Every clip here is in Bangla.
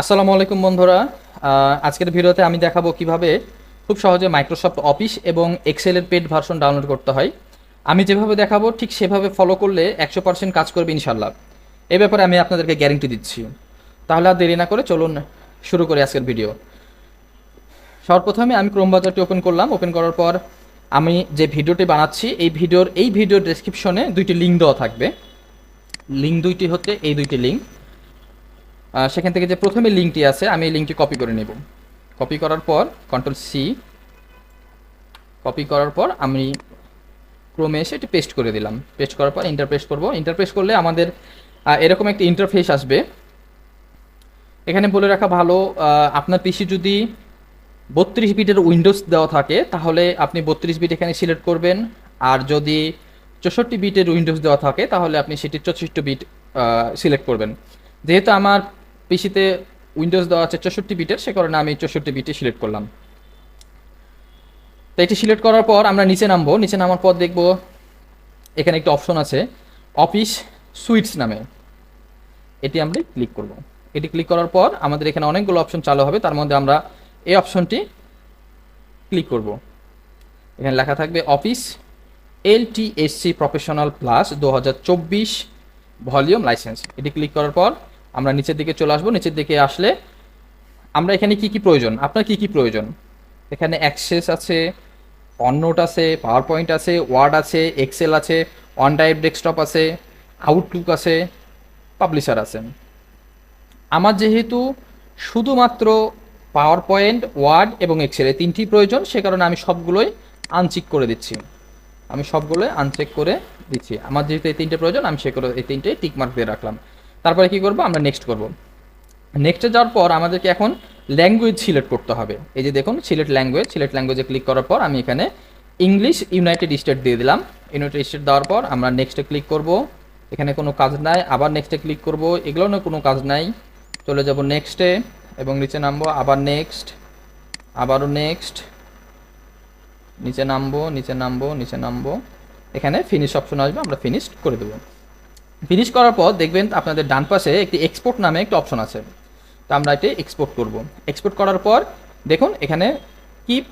আসসালামু আলাইকুম বন্ধুরা। আজকের ভিডিওতে আমি দেখাবো কীভাবে খুব সহজে মাইক্রোসফট অফিস এবং এক্সেলের পেড ভার্সন ডাউনলোড করতে হয়। আমি যেভাবে দেখাবো, ঠিক সেভাবে ফলো করলে একশো পার্সেন্ট কাজ করবে ইনশাল্লাহ এ ব্যাপারে আমি আপনাদেরকে গ্যারেন্টি দিচ্ছি। তাহলে আর দেরি না করে চলুন শুরু করি আজকের ভিডিও সর্বপ্রথমে আমি ক্রোম বাজারটি ওপেন করলাম। ওপেন করার পর আমি যে ভিডিওটি বানাচ্ছি, এই ভিডিওর এই ভিডিওর ডেসক্রিপশনে দুইটি লিঙ্ক দেওয়া থাকবে। লিঙ্ক দুইটি হচ্ছে এই দুইটি লিঙ্ক সেখান থেকে যে প্রথমে লিঙ্কটি আছে, আমি এই লিঙ্কটি কপি করে নেব। কপি করার পর কন্ট্রোল সি কপি করার পর আমি ক্রোমে এসে এটি পেস্ট করে দিলাম। পেস্ট করার পর ইন্টারপ্রেস করব। ইন্টারপ্রেস করলে আমাদের এরকম একটি ইন্টারফেস আসবে। এখানে বলে রাখা ভালো আপনার পিসি যদি বত্রিশ বিটের উইন্ডোজ দেওয়া থাকে, তাহলে আপনি বত্রিশ বিট এখানে সিলেক্ট করবেন। আর যদি চৌষট্টি বিটের উইন্ডোজ দেওয়া থাকে, তাহলে আপনি সেটি চৌষট্টি বিট সিলেক্ট করবেন। যেহেতু আমার পিসিতে উইন্ডোজ দেওয়া আছে চৌষট্টি বিটের, সে কারণে আমি চৌষট্টি বিটে সিলেক্ট করলাম। তো এটি সিলেক্ট করার পর আমরা নিচে নামবো। নিচে নামার পর দেখব এখানে একটা অপশন আছে, অফিস সুইটস নামে। এটি আমরা ক্লিক করব। এটি ক্লিক করার পর আমাদের এখানে অনেকগুলো অপশন চালু হবে। তার মধ্যে আমরা এই অপশনটি ক্লিক করব। এখানে লেখা থাকবে, অফিস এলটিএসসি প্রফেশনাল প্লাস দু হাজার চব্বিশ ভলিউম লাইসেন্স। এটি ক্লিক করার পর আমরা নিচের দিকে চলে আসব, নিচের দিকে আসলে আমরা এখানে কি কি প্রয়োজন? আপনার কি কি প্রয়োজন? এখানে অ্যাক্সেস আছে অননোট আছে পাওয়ার পয়েন্ট আছে ওয়ার্ড আছে এক্সেল আছে অন ড্রাইভ ডেস্কটপ আছে আউটলুক আছে পাবলিশার আছে। আমার যেহেতু শুধুমাত্র পাওয়ার পয়েন্ট ওয়ার্ড এবং এক্সেল এই তিনটি প্রয়োজন, সে কারণে আমি সবগুলোই আনচেক করে দিচ্ছি। আমি সবগুলোই আনচেক করে দিচ্ছি। আমার যেহেতু এই তিনটে প্রয়োজন, আমি সে করে এই তিনটে টিকমার্ক দিয়ে রাখলাম। তারপরে কি করব? আমরা নেক্সট করব। নেক্সটে যাওয়ার পর আমাদেরকে এখন ল্যাঙ্গুয়েজ সিলেক্ট করতে হবে। এই যে দেখুন সিলেক্ট ল্যাঙ্গুয়েজ সিলেক্ট ল্যাঙ্গুয়েজে ক্লিক করার পর আমি এখানে ইংলিশ ইউনাইটেড স্টেট দিয়ে দিলাম। ইউনাইটেড স্টেট দেওয়ার পর আমরা নেক্সটে ক্লিক করব। এখানে কোনো কাজ নাই। আবার নেক্সটে ক্লিক করব। এগুলো না কোনো কাজ নাই। চলে যাব নেক্সটে এবং নিচে নামবো, আবার নেক্সট আবারও নেক্সট নিচে নামবো নিচে নামবো নিচে নামবো। এখানে ফিনিশ অপশন আসবে, আমরা ফিনিশ করে দেবো। ফিনিশ করার পর দেখবেন আপনাদের ডান পাশে একটি এক্সপোর্ট নামে একটি অপশন আছে। তো আমরা এটি এক্সপোর্ট করব। এক্সপোর্ট করার পর দেখুন এখানে কিপ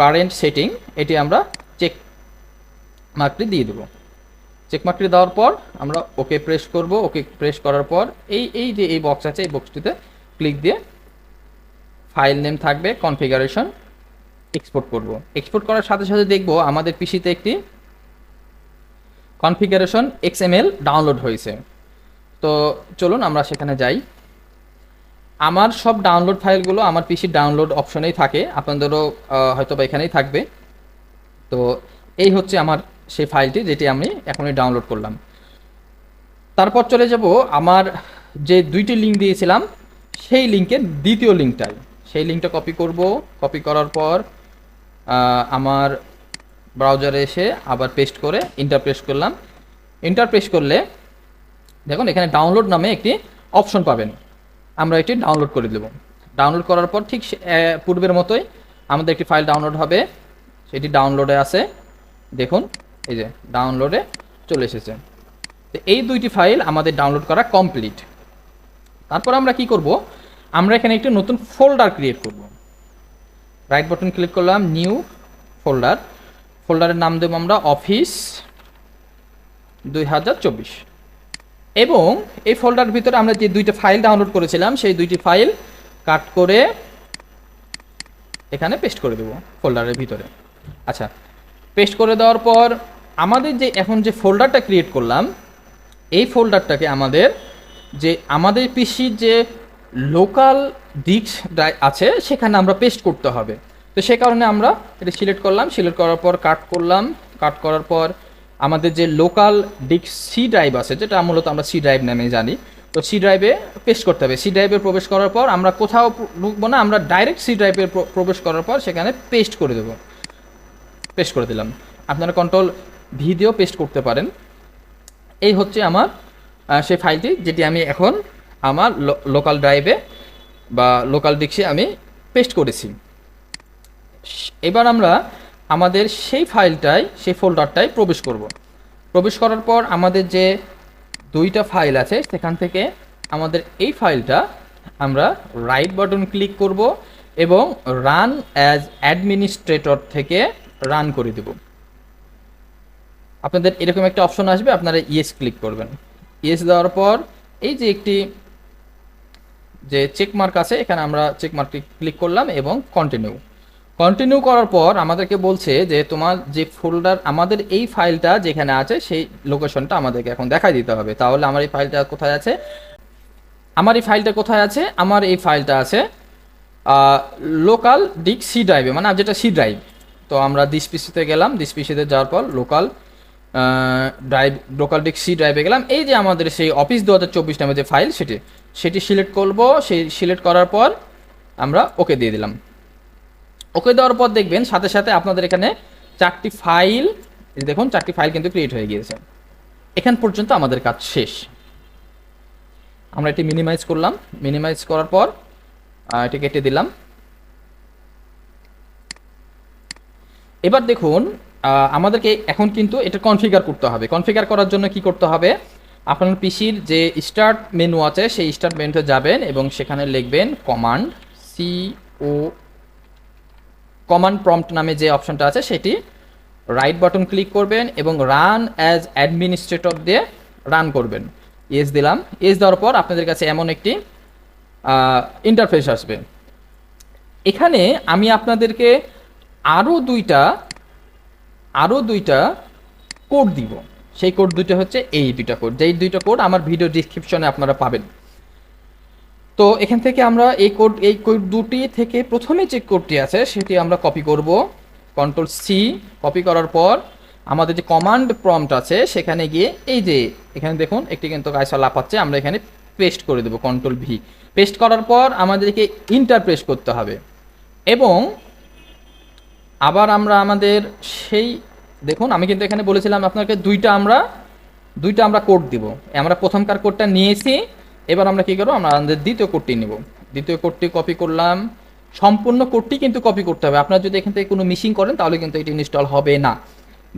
কারেন্ট সেটিং এটি আমরা চেক মার্কটি দিয়ে দেবো। চেক মার্কটি দেওয়ার পর আমরা ওকে প্রেস করব। ওকে প্রেস করার পর এই এই যে এই বক্স আছে, এই বক্সটিতে ক্লিক দিয়ে ফাইল নেম থাকবে কনফিগারেশন এক্সপোর্ট করব। এক্সপোর্ট করার সাথে সাথে দেখব আমাদের পিসিতে একটি কনফিগারেশন এক্সএমএল ডাউনলোড হয়েছে। তো চলুন আমরা সেখানে যাই। আমার সব ডাউনলোড ফাইলগুলো আমার পিসির ডাউনলোড অপশনেই থাকে। আপনাদেরও হয়তো বা এখানেই থাকবে। তো এই হচ্ছে আমার সেই ফাইলটি যেটি আমি এখনই ডাউনলোড করলাম। তারপর চলে যাব আমার যে দুইটি লিঙ্ক দিয়েছিলাম, সেই লিঙ্কের দ্বিতীয় লিঙ্কটাই সেই লিঙ্কটা কপি করব। কপি করার পর আমার ব্রাউজারে এসে আবার পেস্ট করে ইন্টার পেস্ট করলাম। ইন্টার পেস্ট করলে দেখুন এখানে ডাউনলোড নামে একটি অপশন পাবেন। আমরা এটি ডাউনলোড করে দেব। ডাউনলোড করার পর ঠিক পূর্বের মতোই আমাদের একটি ফাইল ডাউনলোড হবে। সেটি ডাউনলোডে আছে। দেখুন, এই যে ডাউনলোডে চলে এসেছে। তো এই দুইটি ফাইল আমাদের ডাউনলোড করা কমপ্লিট তারপর আমরা কি করব? আমরা এখানে একটি নতুন ফোল্ডার ক্রিয়েট করব। রাইট বাটন ক্লিক করলাম নিউ ফোল্ডার ফোল্ডারের নাম দেবো আমরা অফিস দুই হাজার চব্বিশ। এবং এই ফোল্ডার ভিতরে আমরা যে দুইটা ফাইল ডাউনলোড করেছিলাম, সেই দুইটি ফাইল কাট করে এখানে পেস্ট করে দেবো ফোল্ডারের ভিতরে। আচ্ছা পেস্ট করে দেওয়ার পর আমাদের যে এখন যে ফোল্ডারটা ক্রিয়েট করলাম, এই ফোল্ডারটাকে আমাদের যে আমাদের পিসির যে লোকাল ডিস্ক আছে, সেখানে আমরা পেস্ট করতে হবে। তো সে কারণে আমরা এটা সিলেক্ট করলাম। সিলেক্ট করার পর কাট করলাম। কাট করার পর আমাদের যে লোকাল ডিস্ক সি ড্রাইভ আছে, যেটা মূলত আমরা সি ড্রাইভ নামে জানি, তো সি ড্রাইভে পেস্ট করতে হবে। সি ড্রাইভে প্রবেশ করার পর আমরা কোথাও ঢুকবো না, আমরা ডাইরেক্ট সি ড্রাইভে প্রবেশ করার পর সেখানে পেস্ট করে দেবো। পেস্ট করে দিলাম। আপনারা কন্ট্রোল ভি দিয়েও পেস্ট করতে পারেন। এই হচ্ছে আমার সেই ফাইলটি, যেটি আমি এখন আমার লোকাল ড্রাইভে বা লোকাল ডিস্কে আমি পেস্ট করেছি। এবার আমরা আমাদের সেই ফাইলটাই, সেই ফোল্ডারটায় প্রবেশ করব। প্রবেশ করার পর আমাদের যে দুইটা ফাইল আছে, সেখান থেকে আমাদের এই ফাইলটা আমরা রাইট বাটন ক্লিক করব এবং রান অ্যাজ অ্যাডমিনিস্ট্রেটর থেকে রান করে দেব। আপনাদের এরকম একটা অপশন আসবে, আপনারা ইয়েস ক্লিক করবেন। ইয়েস দেওয়ার পর এই যে একটি যে চেকমার্ক আছে, এখানে আমরা চেক মার্কটি ক্লিক করলাম এবং কন্টিনিউ কন্টিনিউ করার পর আমাদেরকে বলছে যে তোমার যে ফোল্ডার আমাদের এই ফাইলটা যেখানে আছে, সেই লোকেশনটা আমাদেরকে এখন দেখাই দিতে হবে। তাহলে আমার এই ফাইলটা কোথায় আছে? আমার এই ফাইলটা কোথায় আছে? আমার এই ফাইলটা আছে লোকাল ডিক সি ড্রাইভে মানে যেটা সি ড্রাইভ তো আমরা দিস পিসিতে গেলাম দিস পিসিতে যাওয়ার পর local drive local disk C ড্রাইভে গেলাম। এই যে আমাদের সেই অফিস দু হাজার চব্বিশ নামে যে ফাইল সেটি সেটি সিলেক্ট করব। সেই সিলেক্ট করার পর আমরা ওকে দিয়ে দিলাম। ওকে দেওয়ার পর দেখবেন সাথে সাথে আপনাদের এখানে চারটি ফাইল দেখুন, চারটি ফাইল কিন্তু ক্রিয়েট হয়ে গিয়েছে। এখান পর্যন্ত আমাদের কাজ শেষ। আমরা এটি মিনিমাইজ করলাম। মিনিমাইজ করার পর এটি কেটে দিলাম। এবার দেখুন আমাদেরকে এখন কিন্তু এটা কনফিগার করতে হবে। কনফিগার করার জন্য কি করতে হবে? আপনার পিসির যে স্টার্ট মেনু আছে, সেই স্টার্ট মেনুতে যাবেন এবং সেখানে লিখবেন command C O command prompt নামে যে অপশনটা আছে, সেটি রাইট বাটন ক্লিক করবেন এবং রান অ্যাজ অ্যাডমিনিস্ট্রেটর দিয়ে রান করবেন। এস দিলাম। এস দেওয়ার পর আপনাদের কাছে এমন একটি ইন্টারফেস আসবে। এখানে আমি আপনাদেরকে আরও দুইটা আরও দুইটা কোড দিব। সেই কোড দুইটা হচ্ছে এই দুইটা কোড যেই দুইটা কোড আমার ভিডিও ডিসক্রিপশনে আপনারা পাবেন। তো এখান থেকে আমরা এই কোড এই কোড দুটি থেকে প্রথমে যে কোডটি আছে, সেটি আমরা কপি করব। কন্ট্রোল সি কপি করার পর আমাদের যে কমান্ড প্রম্পট আছে, সেখানে গিয়ে এই যে এখানে দেখুন, একটি কিন্তু কায়সা লাফাচ্ছে, আমরা এখানে পেস্ট করে দেবো কন্ট্রোল ভি পেস্ট করার পর আমাদেরকে ইন্টার প্রেস করতে হবে। এবং আবার আমরা আমাদের সেই, দেখুন, আমি কিন্তু এখানে বলেছিলাম আপনাকে দুইটা আমরা দুইটা আমরা কোড দিব। আমরা প্রথমকার কোডটা নিয়েছি এবার আমরা কি করব? আমরা আমাদের দ্বিতীয় কোডটি নিব। দ্বিতীয় কোডটি কপি করলাম। সম্পূর্ণ কোডটি কিন্তু কপি করতে হবে। আপনারা যদি এখান থেকে কোনো মিসিং করেন, তাহলে কিন্তু এটি ইনস্টল হবে না।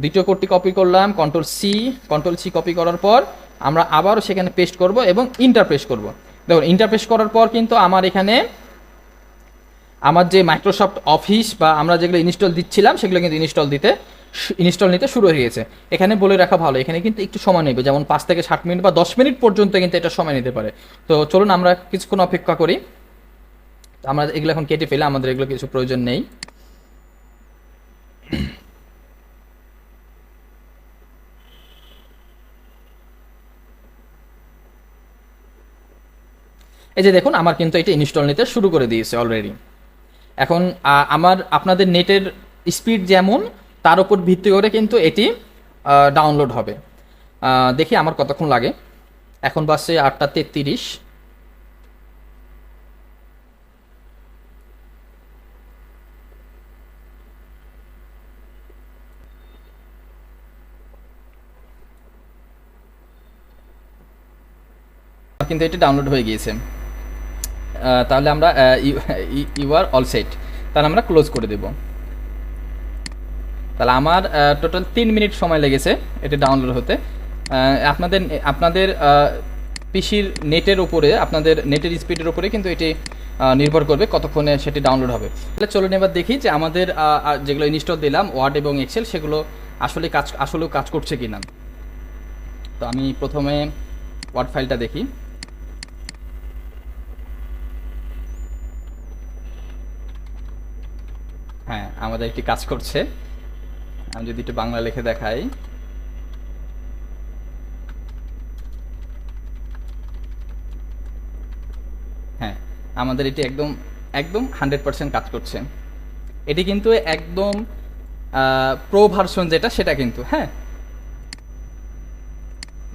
দ্বিতীয় কোডটি কপি করলাম control C control C copy করার পর আমরা আবারও সেখানে পেস্ট করব এবং ইন্টারপ্রেস করব। দেখুন ইন্টারপ্রেস করার পর কিন্তু আমার এখানে আমার যে মাইক্রোসফট অফিস বা আমরা যেগুলো ইনস্টল দিচ্ছিলাম, সেগুলো কিন্তু ইনস্টল দিতে ইনস্টল নিতে শুরু হয়ে গেছে। এখানে বলে রাখা ভালো, এখানে কিন্তু একটু সময় নেবে, যেমন পাঁচ থেকে ষাট মিনিট বা দশ মিনিট পর্যন্ত কিন্তু এটা সময় নিতে পারে। তো চলুন আমরা কিছুক্ষণ অপেক্ষা করি। আমরা এগুলো এখন কেটে ফেলে, আমাদের এগুলো কিছু প্রয়োজন নেই। এই যে দেখুন, আমার কিন্তু এটা ইনস্টল নিতে শুরু করে দিয়েছে অলরেডি। এখন আমার, আপনাদের নেটের স্পিড যেমন তার উপর ভিত্তি করে কিন্তু এটি ডাউনলোড হবে। দেখি আমার কতক্ষণ লাগে। এখন বাসে আটটা তেত্রিশ। কিন্তু এটি ডাউনলোড হয়ে গিয়েছে। তাহলে আমরা ইউ আর অল সেট। তাহলে আমরা ক্লোজ করে দেব। তাহলে আমার টোটাল তিন মিনিট সময় লেগেছে এটি ডাউনলোড হতে। আপনাদের আপনাদের পিসির নেটের উপরে, আপনাদের নেটের স্পিডের উপরে কিন্তু এটি নির্ভর করবে কতক্ষণে সেটি ডাউনলোড হবে। তাহলে চলুন এবার দেখি যে আমাদের যেগুলো ইনস্টল দিলাম ওয়ার্ড এবং এক্সেল সেগুলো আসলে কাজ, আসলেও কাজ করছে কিনা। তো আমি প্রথমে ওয়ার্ড ফাইলটা দেখি। হ্যাঁ আমাদের একটি কাজ করছে। আমি যদি একটু বাংলা লিখে দেখাই। হ্যাঁ আমাদের এটি একদম একদম হান্ড্রেড পার্সেন্ট কাজ করছে। এটি কিন্তু একদম প্রো ভার্সন যেটা, সেটা কিন্তু হ্যাঁ?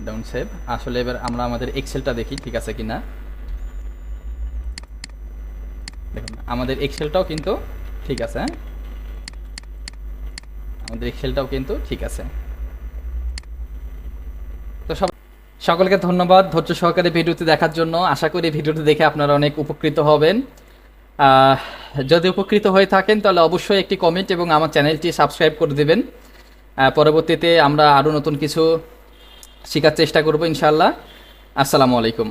ডাউন সেভ আসলে এবার আমরা আমাদের এক্সেলটা দেখি, ঠিক আছে কিনা? দেখুন, আমাদের এক্সেলটাও কিন্তু ঠিক আছে হ্যাঁ? আমাদের এক্সেলটাও কিন্তু ঠিক আছে। তো সব সকলকে ধন্যবাদ ধৈর্য সহকারে ভিডিওটি দেখার জন্য। আশা করি ভিডিওটি দেখে আপনারা অনেক উপকৃত হবেন। যদি উপকৃত হয়ে থাকেন তাহলে অবশ্যই একটি কমেন্ট এবং আমার চ্যানেলটি সাবস্ক্রাইব করে দেবেন। পরবর্তীতে আমরা আরও নতুন কিছু শেখার চেষ্টা করব ইনশাল্লাহ আসসালামু আলাইকুম।